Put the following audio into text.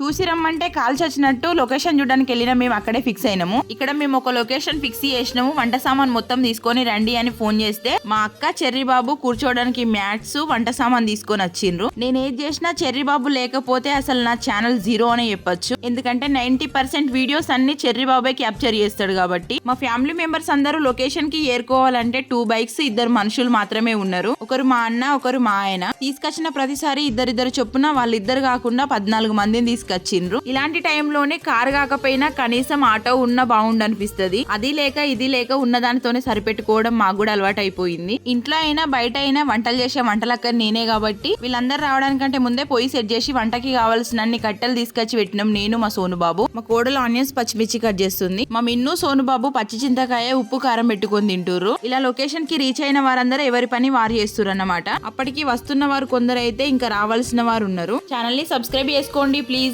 చూసి రమ్మంటే కాల్చి వచ్చినట్టు లొకేషన్ చూడడానికి వెళ్ళినా మేము అక్కడే ఫిక్స్ అయినాము. ఇక్కడ మేము ఒక లొకేషన్ ఫిక్స్ చేసినాము. వంట సామాన్ మొత్తం తీసుకొని రండి అని ఫోన్ చేస్తే మా అక్క చెర్రీ బాబు కూర్చోవడానికి మ్యాట్స్ వంట సామాన్ తీసుకొని వచ్చిండ్రు. నేను ఏది చేసినా చెర్రీ బాబు లేకపోతే అసలు నా ఛానల్ జీరో అనే చెప్పొచ్చు. ఎందుకంటే నైన్టీ పర్సెంట్ వీడియోస్ అన్ని చెర్రీ బాబే క్యాప్చర్ చేస్తాడు కాబట్టి. మా ఫ్యామిలీ మెంబర్స్ అందరూ లొకేషన్కి ఏరుకోవాలంటే టూ బైక్స్ ఇద్దరు మనుషులు మాత్రమే ఉన్నారు. ఒకరు మా అన్న ఒకరు మా ఆయన. తీసుకొచ్చిన ప్రతిసారి ఇద్దరిద్దరు చొప్పున వాళ్ళిద్దరు కాకుండా పద్నాలుగు మందిని తీసుకొచ్చిండ్రు. ఇలాంటి టైంలోనే కార్ కాకపోయినా కనీసం ఆటో ఉన్న బాగుండు అనిపిస్తుంది అది లేక ఇది లేక ఉన్న దానితోనే సరిపెట్టుకోవడం మాకు కూడా అలవాటు అయిపోయింది ఇంట్లో అయినా బయట అయినా వంటలు చేసే వంటలక్క నేనే కాబట్టి వీళ్ళందరూ రావడానికంటే ముందే పొయ్యి సెట్ చేసి వంటకి కావాల్సిన అన్ని కట్టెలు తీసుకొచ్చి పెట్టినాం నేను మా సోను బాబు మా కోడలు ఆనియన్స్ పచ్చిమిర్చి కట్ చేస్తుంది. మా మిన్ను సోను బాబు పచ్చి చింతకాయ ఉప్పు కారం పెట్టుకొని తింటుర్రు. ఇలా లొకేషన్కి రీచ్ అయిన వారందరూ ఎవరి పని వారు చేస్తుర్రు అన్నమాట అప్పటికి వస్తున్న వారు కొందరు అయితే ఇంకా రావాల్సిన వారు ఉన్నారు. ఛానల్ని సబ్స్క్రైబ్ చేసుకోండి ప్లీజ్.